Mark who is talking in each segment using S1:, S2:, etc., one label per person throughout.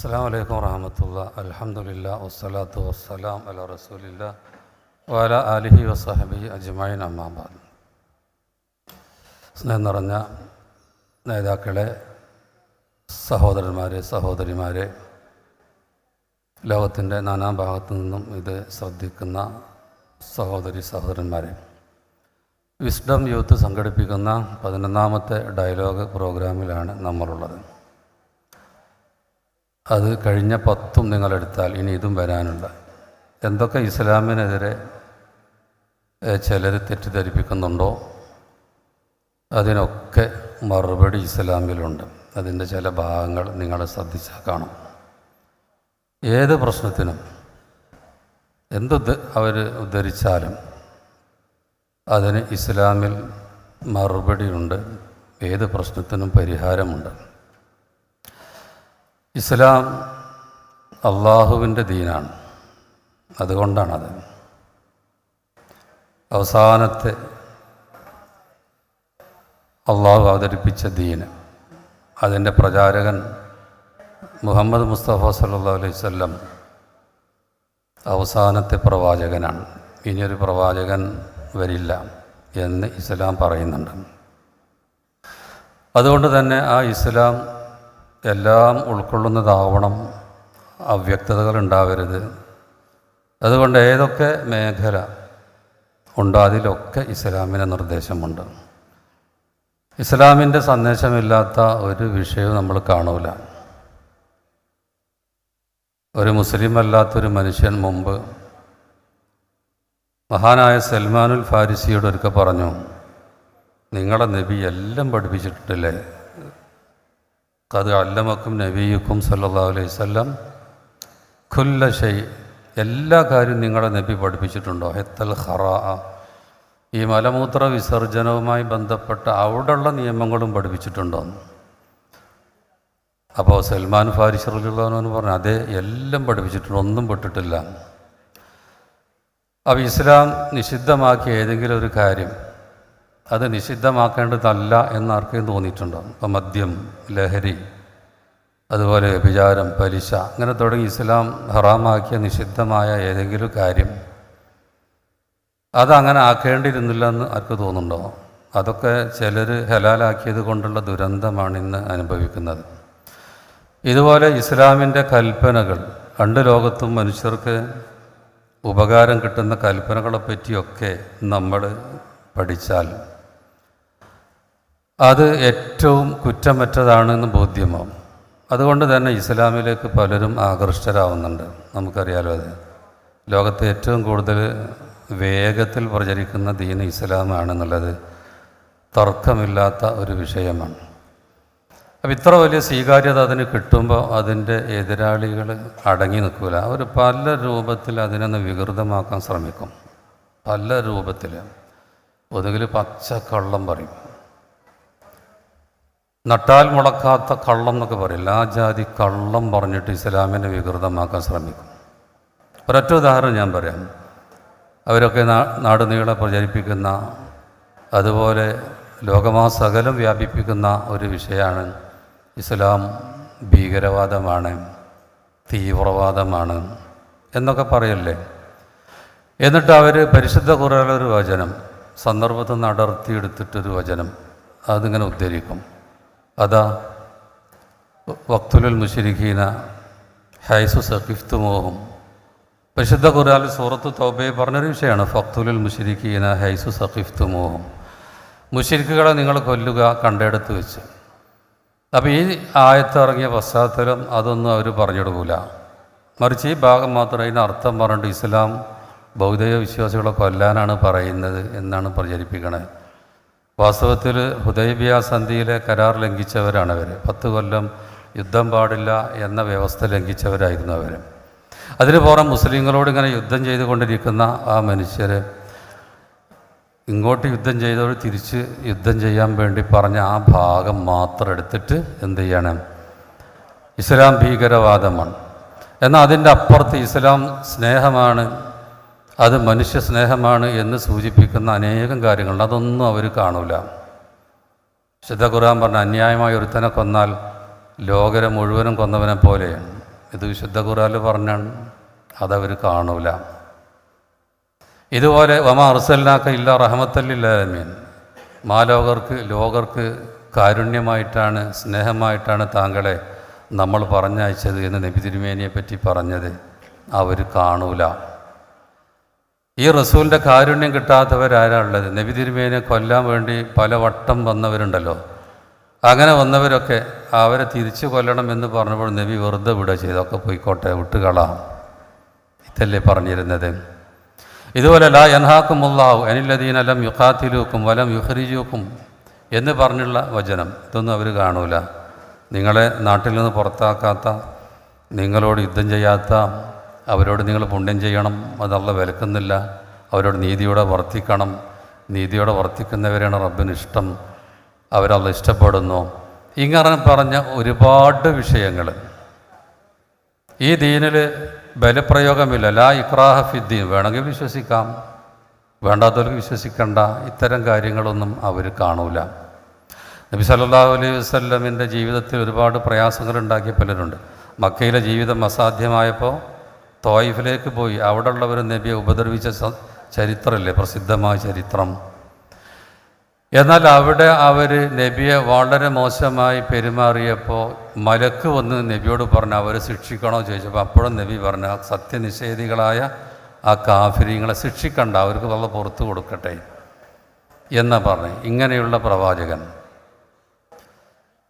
S1: അസ്സാം വലൈക്കും വാഹമത്തുള്ള അലഹമുല്ല വസ്സലാത്തു വസ്സലാം അല റസൂലില്ല വാല അലിഹി വസഹബി അജ്മൈൻ അമ്മാബാദ് സ്നേഹം നിറഞ്ഞ നേതാക്കളെ സഹോദരന്മാരെ സഹോദരിമാരെ ലോകത്തിന്റെ നാനാ ഭാഗത്തു നിന്നും ഇത് ശ്രദ്ധിക്കുന്ന സഹോദരി സഹോദരന്മാരെ. വിസ്ഡം യൂത്ത് സംഘടിപ്പിക്കുന്ന പതിനൊന്നാമത്തെ ഡയലോഗ് പ്രോഗ്രാമിലാണ് നമ്മളുള്ളത്. അത് കഴിഞ്ഞ പത്തും നിങ്ങളെടുത്താൽ ഇനി ഇതും വരാനുണ്ട്. എന്തൊക്കെ ഇസ്ലാമിനെതിരെ ചിലർ തെറ്റിദ്ധരിപ്പിക്കുന്നുണ്ടോ? അതിനൊക്കെ മറുപടി ഇസ്ലാമിലുണ്ട്. അതിന്റെ ചില ഭാഗങ്ങൾ നിങ്ങൾ ശ്രദ്ധിച്ചാൽ കാണും. ഏത് പ്രശ്നത്തിനും എന്ത് അവർ ഉദ്ധരിച്ചാലും അതിന് ഇസ്ലാമിൽ മറുപടിയുണ്ട്. ഏത് പ്രശ്നത്തിനും പരിഹാരമുണ്ട്. ഇസ്ലാം അള്ളാഹുവിന്റെ ദീനാണ്. അതുകൊണ്ടാണത്. അവസാനത്തെ അള്ളാഹു അവതരിപ്പിച്ച ദീന്. അതിന്റെ പ്രചാരകൻ മുഹമ്മദ് മുസ്തഫ സല്ലാ അലൈഹി വല്ലം അവസാനത്തെ പ്രവാചകനാണ്. ഇനിയൊരു പ്രവാചകൻ വരില്ല എന്ന് ഇസ്ലാം പറയുന്നുണ്ട്. അതുകൊണ്ട് തന്നെ ആ ഇസ്ലാം എല്ലാം ഉൾക്കൊള്ളുന്നതാവണം. അവ്യക്തതകൾ ഉണ്ടാവരുത് അതുകൊണ്ട് ഏതൊക്കെ മേഖല ഉണ്ടോ അതിലൊക്കെ ഇസ്ലാമിന് നിർദ്ദേശമുണ്ട്. ഇസ്ലാമിന്റെ സന്ദേശമില്ലാത്ത ഒരു വിഷയവും നമ്മൾ കാണൂല. ഒരു മുസ്ലിം അല്ലാത്തൊരു മനുഷ്യൻ മുമ്പ് മഹാനായ സൽമാനുൽ ഫാരിസിയോട് ഒരിക്കൽ പറഞ്ഞു നിങ്ങളുടെ നബി എല്ലാം പഠിപ്പിച്ചിട്ടില്ലേ? കത് അല്ലമക്കും നബിയുക്കും സല്ലാ അലൈഹി സ്വല്ലം ഖുല്ല ഷൈ എല്ലാ കാര്യവും നിങ്ങളുടെ നബി പഠിപ്പിച്ചിട്ടുണ്ടോ? ഹെത്തൽ ഹറ ഈ മലമൂത്ര വിസർജനവുമായി ബന്ധപ്പെട്ട അവിടെയുള്ള നിയമങ്ങളും പഠിപ്പിച്ചിട്ടുണ്ടോ? അപ്പോൾ സൽമാൻ ഫാരിഷ് റലിള്ളവനെന്ന് പറഞ്ഞു അതെ എല്ലാം പഠിപ്പിച്ചിട്ടുണ്ട് ഒന്നും പെട്ടിട്ടില്ല. അപ്പോൾ ഇസ്ലാം നിഷിദ്ധമാക്കിയ ഏതെങ്കിലും ഒരു കാര്യം അത് നിഷിദ്ധമാക്കേണ്ടതല്ല എന്നാർക്കും തോന്നിയിട്ടുണ്ടോ. ഇപ്പം മദ്യം ലഹരി അതുപോലെ വിചാരം പലിശ അങ്ങനെ തുടങ്ങി ഇസ്ലാം ഹറാമാക്കിയ നിഷിദ്ധമായ ഏതെങ്കിലും കാര്യം അതങ്ങനെ ആക്കേണ്ടിയിരുന്നില്ല എന്ന് ആർക്ക് തോന്നുന്നുണ്ടോ? അതൊക്കെ ചിലർ ഹലാലാക്കിയത് കൊണ്ടുള്ള ദുരന്തമാണ് ഇന്ന് അനുഭവിക്കുന്നത്. ഇതുപോലെ ഇസ്ലാമിന്റെ കൽപ്പനകൾ രണ്ട് ലോകത്തും മനുഷ്യർക്ക് ഉപകാരം കിട്ടുന്ന കൽപ്പനകളെ പറ്റിയൊക്കെ നമ്മൾ പഠിച്ചാൽ അത് ഏറ്റവും കുറ്റമറ്റതാണെന്ന് ബോധ്യമാവും അതുകൊണ്ട് തന്നെ ഇസ്ലാമിലേക്ക് പലരും ആകൃഷ്ടരാകുന്നുണ്ട് നമുക്കറിയാലോ അത്. ലോകത്തെ ഏറ്റവും കൂടുതൽ വേഗത്തിൽ പ്രചരിക്കുന്ന ദീൻ ഇസ്ലാമാണെന്നുള്ളത് തർക്കമില്ലാത്ത ഒരു വിഷയമാണ്. അപ്പം ഇത്ര വലിയ സ്വീകാര്യത അതിന് കിട്ടുമ്പോൾ അതിന്റെ എതിരാളികൾ അടങ്ങി നിൽക്കില്ല അവർ പല രൂപത്തിൽ അതിനൊന്ന് വികൃതമാക്കാൻ ശ്രമിക്കും. പല രൂപത്തിൽ. ഒന്നുകിൽ പച്ച കള്ളം പറയും. നട്ടാൽ മുളക്കാത്ത കള്ളം എന്നൊക്കെ പറയില്ല ആ ജാതി കള്ളം പറഞ്ഞിട്ട് ഇസ്ലാമിനെ വികൃതമാക്കാൻ ശ്രമിക്കും. ഒരൊറ്റ ഉദാഹരണം ഞാൻ പറയാം. അവരൊക്കെ നാട് നീളെ പ്രചരിപ്പിക്കുന്ന അതുപോലെ ലോകമാസകലം വ്യാപിപ്പിക്കുന്ന ഒരു വിഷയമാണ് ഇസ്ലാം ഭീകരവാദമാണ് തീവ്രവാദമാണ് എന്നൊക്കെ പറയല്ലേ? എന്നിട്ട് അവർ പരിശുദ്ധ കുറേലൊരു വചനം സന്ദർഭത്തിൽ നടർത്തിയെടുത്തിട്ടൊരു വചനം അതിങ്ങനെ ഉദ്ധരിക്കും. അതാ വക്തുലുൽ മുഷിരിഖീന ഹൈസു സഖിഫ്തുമോഹം. പരിശുദ്ധ ഖുറാൽ സൂറത്ത് തൗബയെ പറഞ്ഞൊരു വിഷയമാണ് ഫക്തുലുൽ മുഷിരിഖീന ഹൈസു സഖിഫ്തുമോഹം. മുഷിരിക്കുകളെ നിങ്ങൾ കൊല്ലുക കണ്ടെടുത്ത് വെച്ച്. അപ്പോൾ ഈ ആയത്തിറങ്ങിയ പശ്ചാത്തലം അതൊന്നും അവർ പറഞ്ഞെടുക്കില്ല മറിച്ച് ഈ ഭാഗം മാത്രം അതിന് അർത്ഥം പറഞ്ഞിട്ട് ഇസ്ലാം ബൗദ്ധിക വിശ്വാസികളെ കൊല്ലാനാണ് പറയുന്നത് എന്നാണ് പ്രചരിപ്പിക്കണത്. വാസ്തവത്തിൽ ഹുദൈബിയ സന്ധിയിലെ കരാർ ലംഘിച്ചവരാണ് അവർ പത്ത് കൊല്ലം യുദ്ധം പാടില്ല എന്ന വ്യവസ്ഥ ലംഘിച്ചവരായിരുന്നു അവർ അതിന് പുറം മുസ്ലിങ്ങളോട് ഇങ്ങനെ യുദ്ധം ചെയ്തുകൊണ്ടിരിക്കുന്ന ആ മനുഷ്യർ ഇങ്ങോട്ട് യുദ്ധം ചെയ്തവർ തിരിച്ച് യുദ്ധം ചെയ്യാൻ വേണ്ടി പറഞ്ഞ ആ ഭാഗം മാത്രം എടുത്തിട്ട് എന്ത് ചെയ്യണം? ഇസ്ലാം ഭീകരവാദമാണ്. എന്നാൽ അതിന്റെ അപ്പുറത്ത് ഇസ്ലാം സ്നേഹമാണ് അത് മനുഷ്യ സ്നേഹമാണ് എന്ന് സൂചിപ്പിക്കുന്ന അനേകം കാര്യങ്ങൾ അതൊന്നും അവർ കാണൂല. ശുദ്ധ ഖുർആൻ പറഞ്ഞ അന്യായമായി ഒരുത്തനെ കൊന്നാൽ ലോകരെ മുഴുവനും കൊന്നവനെ പോലെയാണ് ഇത് വിശുദ്ധ ഖുർആൻ പറഞ്ഞാണ് അതവർ കാണൂല. ഇതുപോലെ വമ അർസല്ലാക്ക ഇല്ല റഹമത്തല്ലില്ലാമീൻ മാലോകർക്ക് ലോകർക്ക് കാരുണ്യമായിട്ടാണ് സ്നേഹമായിട്ടാണ് താങ്കളെ നമ്മൾ പറഞ്ഞയച്ചത് എന്ന് നബി തിരുമേനിയെ പറ്റി പറഞ്ഞത്. അവർ കാണൂല. ഈ റസൂലിന്റെ കാരുണ്യം കിട്ടാത്തവരാരാണുള്ളത്? നബി തിരുമേനെ കൊല്ലാൻ വേണ്ടി പല വട്ടം വന്നവരുണ്ടല്ലോ. അങ്ങനെ വന്നവരൊക്കെ അവരെ തിരിച്ചു കൊല്ലണം എന്ന് പറഞ്ഞപ്പോൾ നബി വെറുതെ വിടുക ചെയ്തൊക്കെ പോയിക്കോട്ടെ വിട്ടുകളാം. ഇതല്ലേ പറഞ്ഞിരുന്നത്. ഇതുപോലെ ലാ യൻഹാക്കുമുല്ലാഹു അനില്ലദീന അലം യുഖാത്തിലൂക്കും വലം യുഹരിജൂക്കും എന്ന് പറഞ്ഞുള്ള വചനം. ഇതൊന്നും അവർ കാണൂല. നിങ്ങളെ നാട്ടിൽ നിന്ന് പുറത്താക്കാത്ത നിങ്ങളോട് യുദ്ധം ചെയ്യാത്ത അവരോട് നിങ്ങൾ പുണ്യം ചെയ്യണം അതല്ല വിലക്കുന്നില്ല. അവരോട് നീതിയോടെ വർത്തിക്കണം. നീതിയോടെ വർത്തിക്കുന്നവരാണ് റബ്ബിന് ഇഷ്ടം. അവരല്ല ഇഷ്ടപ്പെടുന്നു. ഇങ്ങനെ പറഞ്ഞ ഒരുപാട് വിഷയങ്ങൾ. ഈ ദീനിൽ ബലപ്രയോഗമില്ല. ലാ ഇക്രാഹ ഫിദ്ദീൻ വേണമെങ്കിൽ വിശ്വസിക്കാം. വേണ്ടാത്തവർക്ക് വിശ്വസിക്കേണ്ട. ഇത്തരം കാര്യങ്ങളൊന്നും അവർ കാണൂല. നബി സല്ലല്ലാഹു അലൈഹി വസ്ല്ലമിന്റെ ജീവിതത്തിൽ ഒരുപാട് പ്രയാസങ്ങൾ ഉണ്ടാക്കിയ പലരുണ്ട്. മക്കയിലെ ജീവിതം അസാധ്യമായപ്പോൾ തോയിഫിലേക്ക് പോയി. അവിടെയുള്ളവർ നബിയെ ഉപദ്രവിച്ച ചരിത്രമല്ലേ പ്രസിദ്ധമായ ചരിത്രം. എന്നാൽ അവിടെ അവർ നബിയെ വളരെ മോശമായി പെരുമാറിയപ്പോൾ മലക്ക് വന്ന് നബിയോട് പറഞ്ഞു അവരെ ശിക്ഷിക്കണോ? ചോദിച്ചപ്പോൾ അപ്പോഴും നബി പറഞ്ഞു സത്യനിഷേധികളായ ആ കാഫിരിങ്ങളെ ശിക്ഷിക്കണ്ട. അവർക്ക് വല്ല പുറത്തു കൊടുക്കട്ടെ. എന്നാ പറഞ്ഞു. ഇങ്ങനെയുള്ള പ്രവാചകൻ.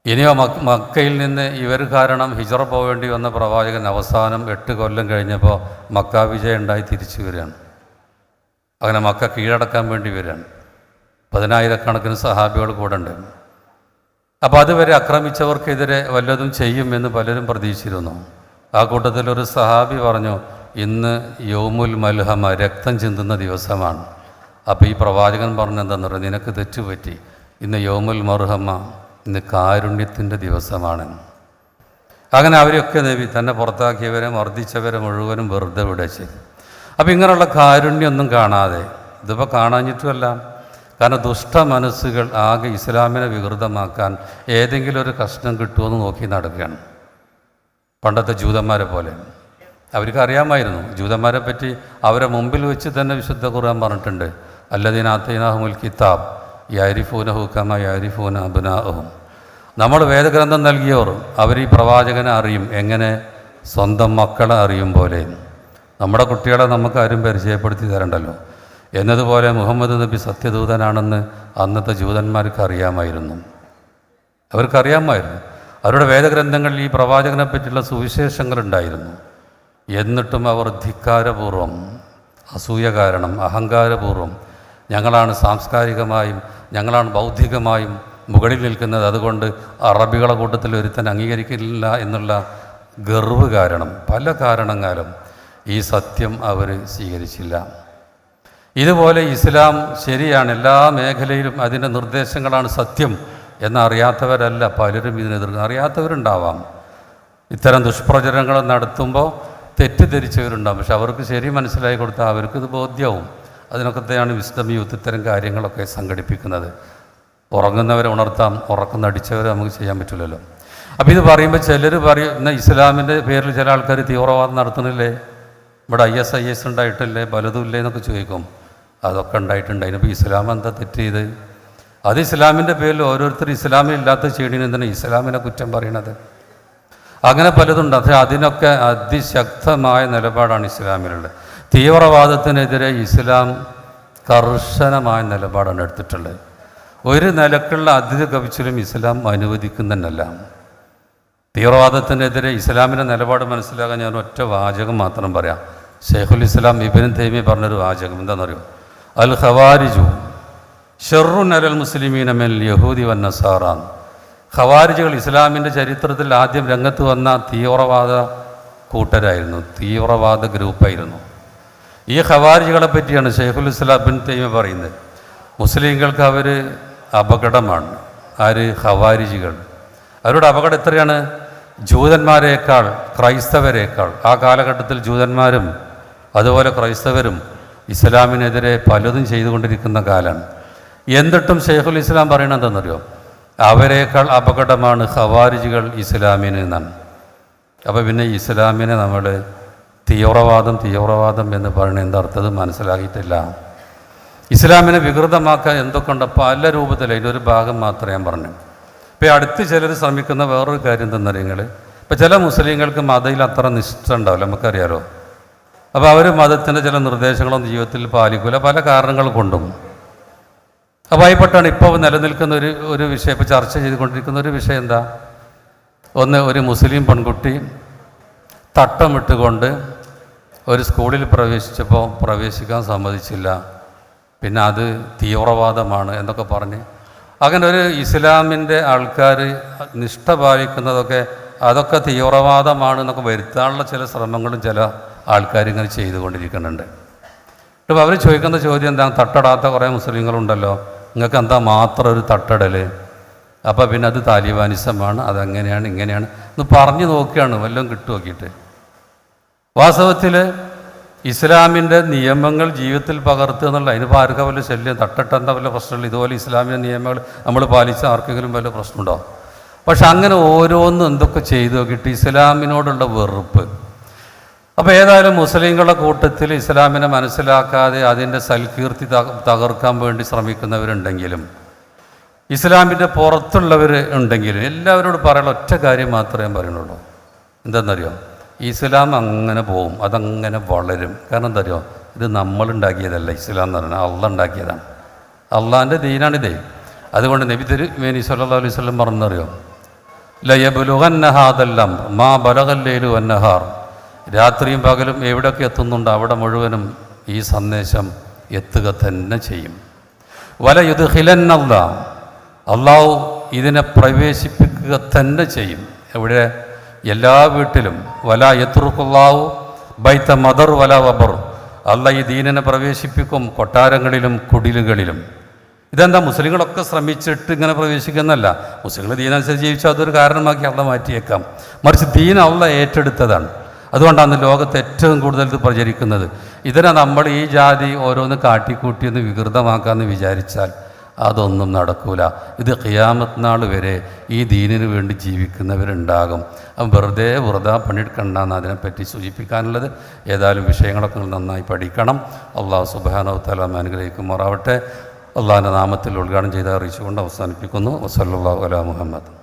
S1: ഇനിയോ മക്കയിൽ നിന്ന് ഇവർ കാരണം ഹിജറ പോവേണ്ടി വന്ന പ്രവാചകൻ അവസാനം എട്ട് കൊല്ലം കഴിഞ്ഞപ്പോൾ മക്ക വിജയം ഉണ്ടായി തിരിച്ചു വരികയാണ്. അങ്ങനെ മക്ക കീഴടക്കാൻ വേണ്ടി വരികയാണ്. പതിനായിരക്കണക്കിന് സഹാബികൾ കൂടെ ഉണ്ട്. അപ്പോൾ അതുവരെ ആക്രമിച്ചവർക്കെതിരെ വല്ലതും ചെയ്യുമെന്ന് പലരും പ്രതീക്ഷിച്ചിരുന്നു. ആ കൂട്ടത്തിൽ ഒരു സഹാബി പറഞ്ഞു ഇന്ന് യോമുൽ മൽഹമ രക്തം ചിന്തുന്ന ദിവസമാണ്. അപ്പോൾ ഈ പ്രവാചകൻ പറഞ്ഞു എന്താണെന്ന് പറയുക നിനക്ക് തെറ്റുപറ്റി. ഇന്ന് യോമുൽ മർഹമ ഇന്ന് കാരുണ്യത്തിന്റെ ദിവസമാണ്. അങ്ങനെ അവരൊക്കെ നബി തന്നെ പുറത്താക്കിയവരെ മർദ്ദിച്ചവരെ മുഴുവനും വെറുതെ വിടച്ച്. അപ്പോൾ ഇങ്ങനെയുള്ള കാരുണ്യമൊന്നും കാണാതെ ഇതിപ്പോൾ കാണാഞ്ഞിട്ടുമല്ല. കാരണം ദുഷ്ട മനസ്സുകൾ ആകെ ഇസ്ലാമിനെ വികൃതമാക്കാൻ ഏതെങ്കിലും ഒരു കഷ്ണം കിട്ടുമെന്ന് നോക്കി നടക്കുകയാണ്. പണ്ടത്തെ ജൂതന്മാരെ പോലെ. അവർക്ക് അറിയാമായിരുന്നു ജൂതന്മാരെ പറ്റി അവരെ മുമ്പിൽ വെച്ച് തന്നെ വിശുദ്ധ ഖുർആൻ പറഞ്ഞിട്ടുണ്ട്. അല്ലദീനാത്തൈനാഹുൽ കിതാബ്. യാരിഫൂന കമ യാരിഫൂന അബുനാഹും നമ്മൾ വേദഗ്രന്ഥം നൽകിയവർ അവർ ഈ പ്രവാചകനെ അറിയും എങ്ങനെ സ്വന്തം മക്കളെ അറിയും പോലെ. നമ്മുടെ കുട്ടികളെ നമുക്ക് ആരും പരിചയപ്പെടുത്തി തരണ്ടല്ലോ. എന്നതുപോലെ മുഹമ്മദ് നബി സത്യദൂതനാണെന്ന് അന്നത്തെ ജൂതന്മാർക്ക് അറിയാമായിരുന്നു. അവർക്കറിയാമായിരുന്നു. അവരുടെ വേദഗ്രന്ഥങ്ങളിൽ ഈ പ്രവാചകനെ പറ്റിയുള്ള സുവിശേഷങ്ങളുണ്ടായിരുന്നു. എന്നിട്ടും അവർ ധിക്കാരപൂർവം അസൂയ കാരണം അഹങ്കാരപൂർവം ഞങ്ങളാണ് സാംസ്കാരികമായും ഞങ്ങളാണ് ബൗദ്ധികമായും മുകളിൽ നിൽക്കുന്നത്. അതുകൊണ്ട് അറബികളെ കൂട്ടത്തിൽ ഒരുത്തൻ അംഗീകരിക്കില്ല എന്നുള്ള ഗർവ് കാരണം പല കാരണങ്ങളും ഈ സത്യം അവർ സ്വീകരിച്ചില്ല. ഇതുപോലെ ഇസ്ലാം ശരിയാണ്. എല്ലാ മേഖലയിലും അതിന്റെ നിർദ്ദേശങ്ങളാണ് സത്യം എന്നറിയാത്തവരല്ല പലരും ഇതിനെതിർ അറിയാത്തവരുണ്ടാവാം. ഇത്തരം ദുഷ്പ്രചരണങ്ങൾ നടത്തുമ്പോൾ തെറ്റിദ്ധരിച്ചവരുണ്ടാവും. പക്ഷെ അവർക്ക് ശരി മനസ്സിലായി കൊടുത്താൽ അവർക്കിത് ബോധ്യവും. അതിനൊക്കത്തെയാണ് വിസ്ഡം യൂത്ത് ഇത്തരം കാര്യങ്ങളൊക്കെ സംഘടിപ്പിക്കുന്നത്. ഉറങ്ങുന്നവരെ ഉണർത്താം ഉറക്കം നടിച്ചവരെ നമുക്ക് ചെയ്യാൻ പറ്റില്ലല്ലോ. അപ്പോൾ ഇത് പറയുമ്പോൾ ചിലർ പറയും ഇസ്ലാമിന്റെ പേരിൽ ചില ആൾക്കാർ തീവ്രവാദം നടത്തുന്നില്ലേ? ഇവിടെ ഐ എസ് ഐ എസ് ഉണ്ടായിട്ടില്ലേ? പലതും ഇല്ലേ എന്നൊക്കെ ചോദിക്കും. അതൊക്കെ ഉണ്ടായിട്ടുണ്ട്. അതിനിപ്പോൾ ഇസ്ലാം എന്താ തെറ്റ് ചെയ്ത്? അത് ഇസ്ലാമിന്റെ പേരിൽ ഓരോരുത്തർ ഇസ്ലാമിൽ ഇല്ലാത്ത ചെയ്യണീന് എന്തിനാണ് ഇസ്ലാമിനെ കുറ്റം പറയണത്? അങ്ങനെ പലതുണ്ട്. പക്ഷേ അതിനൊക്കെ അതിശക്തമായ നിലപാടാണ് ഇസ്ലാമിലുള്ളത്. തീവ്രവാദത്തിനെതിരെ ഇസ്ലാം കർശനമായ നിലപാടാണ് എടുത്തിട്ടുള്ളത്. ഒരു നിലക്കുള്ള അതിഥി കവിച്ചിലും ഇസ്ലാം അനുവദിക്കുന്നതല്ല. തീവ്രവാദത്തിനെതിരെ ഇസ്ലാമിന്റെ നിലപാട് മനസ്സിലാക്കാൻ ഞാൻ ഒറ്റ വാചകം മാത്രം പറയാം. ഷെയ്ഖുൽ ഇസ്ലാം ഇബിൻ തൈമി പറഞ്ഞൊരു വാചകം എന്താണെന്നറിയോ? അൽ ഖവാരിജു ഷെറു നരൽ മുസ്ലിമീന മെൽ യഹൂദി വൻ നസാറാൻ ഖവാരിജുകൾ ഇസ്ലാമിന്റെ ചരിത്രത്തിൽ ആദ്യം രംഗത്ത് വന്ന തീവ്രവാദ കൂട്ടരായിരുന്നു. തീവ്രവാദ ഗ്രൂപ്പായിരുന്നു. ഈ ഖവാരിജുകളെ പറ്റിയാണ് ഷെയ്ഖുൽ ഇസ്ലാം ബിൻ തൈമ പറയുന്നത്. മുസ്ലിങ്ങൾക്ക് അവർ അപകടമാണ്. ആര്? ഹവാരിജികൾ അവരുടെ അപകടം എത്രയാണ്? ജൂതന്മാരെക്കാൾ ക്രൈസ്തവരെക്കാൾ. ആ കാലഘട്ടത്തിൽ ജൂതന്മാരും അതുപോലെ ക്രൈസ്തവരും ഇസ്ലാമിനെതിരെ പലതും ചെയ്തുകൊണ്ടിരിക്കുന്ന കാലമാണ്. എന്നിട്ടും ഷെയ്ഖുൽ ഇസ്ലാം പറയണത് എന്താണെന്നറിയോ? അവരെക്കാൾ അപകടമാണ് ഹവാരിജികൾ ഇസ്ലാമിന് എന്നാണ്. അപ്പോൾ പിന്നെ ഇസ്ലാമിനെ നമ്മൾ തീവ്രവാദം തീവ്രവാദം എന്ന് പറയുന്നത് അർത്ഥം? മനസ്സിലാക്കിയിട്ടില്ല ഇസ്ലാമിനെ വികൃതമാക്കാൻ എന്തൊക്കെയുണ്ട്? പല രൂപത്തിൽ അതിന്റെ ഒരു ഭാഗം മാത്രമേ ഞാൻ പറഞ്ഞു. ഇപ്പോൾ അടുത്ത് ചിലർ ശ്രമിക്കുന്ന വേറൊരു കാര്യം എന്തെന്നറിയങ്ങൾ ഇപ്പോൾ ചില മുസ്ലിങ്ങൾക്ക് മതയിൽ അത്ര നിഷ്ഠ ഉണ്ടാവില്ല. നമുക്കറിയാലോ. അപ്പോൾ അവർ മതത്തിന്റെ ചില നിർദ്ദേശങ്ങളൊന്നും ജീവിതത്തിൽ പാലിക്കില്ല പല കാരണങ്ങൾ കൊണ്ടും. അപ്പോൾ ആയിപ്പെട്ടാണ് ഇപ്പോൾ നിലനിൽക്കുന്ന ഒരു ഒരു വിഷയം. ഇപ്പോൾ ചർച്ച ചെയ്തുകൊണ്ടിരിക്കുന്ന ഒരു വിഷയം എന്താ? ഒന്ന് ഒരു മുസ്ലിം പെൺകുട്ടി തട്ടമിട്ടുകൊണ്ട് ഒരു സ്കൂളിൽ പ്രവേശിച്ചപ്പോൾ പ്രവേശിക്കാൻ സമ്മതിച്ചില്ല. പിന്നെ അത് തീവ്രവാദമാണ് എന്നൊക്കെ പറഞ്ഞ്. അങ്ങനെ ഒരു ഇസ്ലാമിന്റെ ആൾക്കാർ നിഷ്ഠ ഭാവിക്കുന്നതൊക്കെ അതൊക്കെ തീവ്രവാദമാണ് എന്നൊക്കെ വരുത്താനുള്ള ചില ശ്രമങ്ങളും ചില ആൾക്കാർ ഇങ്ങനെ ചെയ്തുകൊണ്ടിരിക്കുന്നുണ്ട്. അപ്പോൾ അവർ ചോദിക്കുന്ന ചോദ്യം എന്താ തട്ടടാത്ത കുറേ മുസ്ലിങ്ങളുണ്ടല്ലോ. നിങ്ങൾക്ക് എന്താ മാത്രം ഒരു തട്ടടൽ? അപ്പോൾ പിന്നെ അത് താലിബാനിസമാണ് അതെങ്ങനെയാണ് ഇങ്ങനെയാണ് ഒന്ന് പറഞ്ഞു നോക്കുകയാണ് വല്ലതും കിട്ടു നോക്കിയിട്ട്. വാസ്തവത്തിൽ ഇസ്ലാമിന്റെ നിയമങ്ങൾ ജീവിതത്തിൽ പകർത്തുക എന്നുള്ള അതിന് ആർക്കാ വല്ല ശല്യം? തട്ടിട്ടെന്താ വല്ല പ്രശ്നമില്ല ഇതുപോലെ ഇസ്ലാമിന്റെ നിയമങ്ങൾ നമ്മൾ പാലിച്ച ആർക്കെങ്കിലും വല്ല പ്രശ്നമുണ്ടോ? പക്ഷെ അങ്ങനെ ഓരോന്നും എന്തൊക്കെ ചെയ്തു നോക്കിയിട്ട് ഇസ്ലാമിനോടുള്ള വെറുപ്പ്. അപ്പോൾ ഏതായാലും മുസ്ലിങ്ങളുടെ കൂട്ടത്തിൽ ഇസ്ലാമിനെ മനസ്സിലാക്കാതെ അതിന്റെ സൽകീർത്തി തക- തകർക്കാൻ വേണ്ടി ശ്രമിക്കുന്നവരുണ്ടെങ്കിലും ഇസ്ലാമിന്റെ പുറത്തുള്ളവർ ഉണ്ടെങ്കിലും എല്ലാവരോടും പറയാനുള്ള ഒറ്റ കാര്യം മാത്രമേ പറയുന്നുള്ളൂ. എന്താണെന്നറിയോ ഇസ്ലാം അങ്ങനെ പോവും അതങ്ങനെ വളരും. കാരണം എന്താ അറിയോ? ഇത് നമ്മളുണ്ടാക്കിയതല്ല ഇസ്ലാം എന്ന് പറഞ്ഞാൽ അള്ള ഉണ്ടാക്കിയതാണ്. അള്ളാന്റെ ദീനാണിതേ. അതുകൊണ്ട് നബി തിരു മേനി സല്ലാ അലൈഹി പറഞ്ഞറിയോ ലയബുലുഹന്നഹാദെല്ലാം മാ ബലകല്ലേലു അന്നഹാർ രാത്രിയും പകലും എവിടെയൊക്കെ എത്തുന്നുണ്ട് അവിടെ മുഴുവനും ഈ സന്ദേശം എത്തുക തന്നെ ചെയ്യും. വല യുദ് ഹിലന്നല്ല അള്ളാഹു ഇതിനെ പ്രവേശിപ്പിക്കുക തന്നെ ചെയ്യും. എവിടെ? എല്ലാ വീട്ടിലും വല യത്തുറുക്കുള്ളാവു ബൈത്ത മദർ വല വബർ. അല്ല ഈ ദീനിനെ പ്രവേശിപ്പിക്കും കൊട്ടാരങ്ങളിലും കുടിലുകളിലും. ഇതെന്താ മുസ്ലിങ്ങളൊക്കെ ശ്രമിച്ചിട്ട് ഇങ്ങനെ പ്രവേശിക്കുന്നല്ല മുസ്ലിങ്ങൾ ദീനനുസരിച്ച് ജീവിച്ചാൽ അതൊരു കാരണമാക്കി അള്ള മാറ്റിയേക്കാം. മറിച്ച് ദീൻ അള്ള ഏറ്റെടുത്തതാണ്. അതുകൊണ്ടാണ് ലോകത്ത് ഏറ്റവും കൂടുതൽ ഇത് പ്രചരിക്കുന്നത്. ഇതിനെ നമ്മൾ ഈ ജാതി ഓരോന്ന് കാട്ടിക്കൂട്ടി ഒന്ന് വികൃതമാക്കാമെന്ന് വിചാരിച്ചാൽ അതൊന്നും നടക്കൂല. ഇത് ഖിയാമത്ത് നാൾ വരെ ഈ ദീനിന് വേണ്ടി ജീവിക്കുന്നവരുണ്ടാകും. അപ്പം വെറുതെ വെറുതെ പണിയെടുക്കണ്ടെന്ന് അതിനെപ്പറ്റി സൂചിപ്പിക്കാനുള്ളത്. ഏതായാലും വിഷയങ്ങളൊക്കെ നന്നായി പഠിക്കണം. അള്ളാഹു സുബാനോ തലാം അനുഗ്രഹിക്കുമാറാവട്ടെ. അള്ളാഹിന്റെ നാമത്തിൽ ഉദ്ഘാടനം ചെയ്ത് അറിയിച്ചുകൊണ്ട് അവസാനിപ്പിക്കുന്നു. വസല്ലാ അല മുഹമ്മദ്.